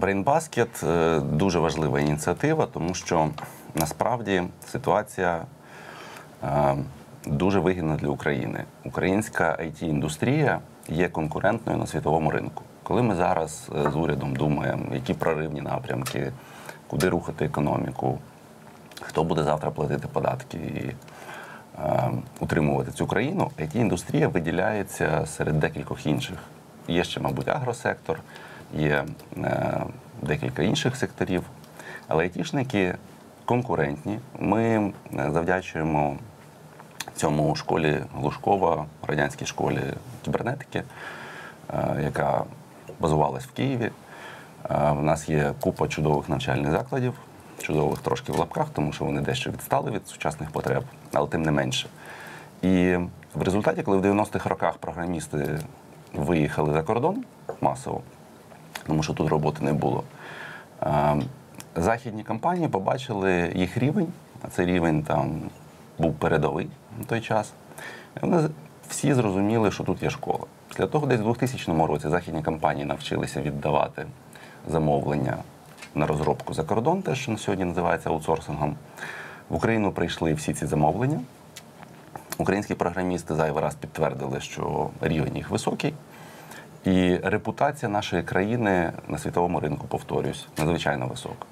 Brain Basket е, дуже важлива ініціатива, тому що насправді ситуація е, дуже вигідна для України. Українська it індустрія є конкурентною на світовому ринку. Коли ми зараз е, з урядом думаємо, які проривні напрямки, куди рухати економіку, хто буде завтра платити податки і е, утримувати цю країну, it індустрія виділяється серед декількох інших. Є ще, мабуть, агросектор, є е, декілька інших секторів. Але айтішники конкурентні. Ми е, завдячуємо цьому школі Глушкова, радянській школі кібернетики, е, яка базувалась в Києві. В нас є купа чудових навчальних закладів, чудових трошки в лапках, тому що вони дещо відстали від сучасних потреб, але тим не менше. І в результаті, коли в 90-х роках програмісти виїхали за кордон масово, тому що тут роботи не було, е, західні компанії побачили їх рівень, а цей рівень там був передовий на той час. Вони всі зрозуміли, що тут є школа. Після того, десь в 2000 році західні компанії навчилися віддавати замовлення на розробку за кордон, те, що на сьогодні називається аутсорсингом. В Україну прийшли всі ці замовлення. Українські програмісти зайвий раз підтвердили, що рівень їх високий. І репутація нашої країни на світовому ринку, повторюсь, надзвичайно висока.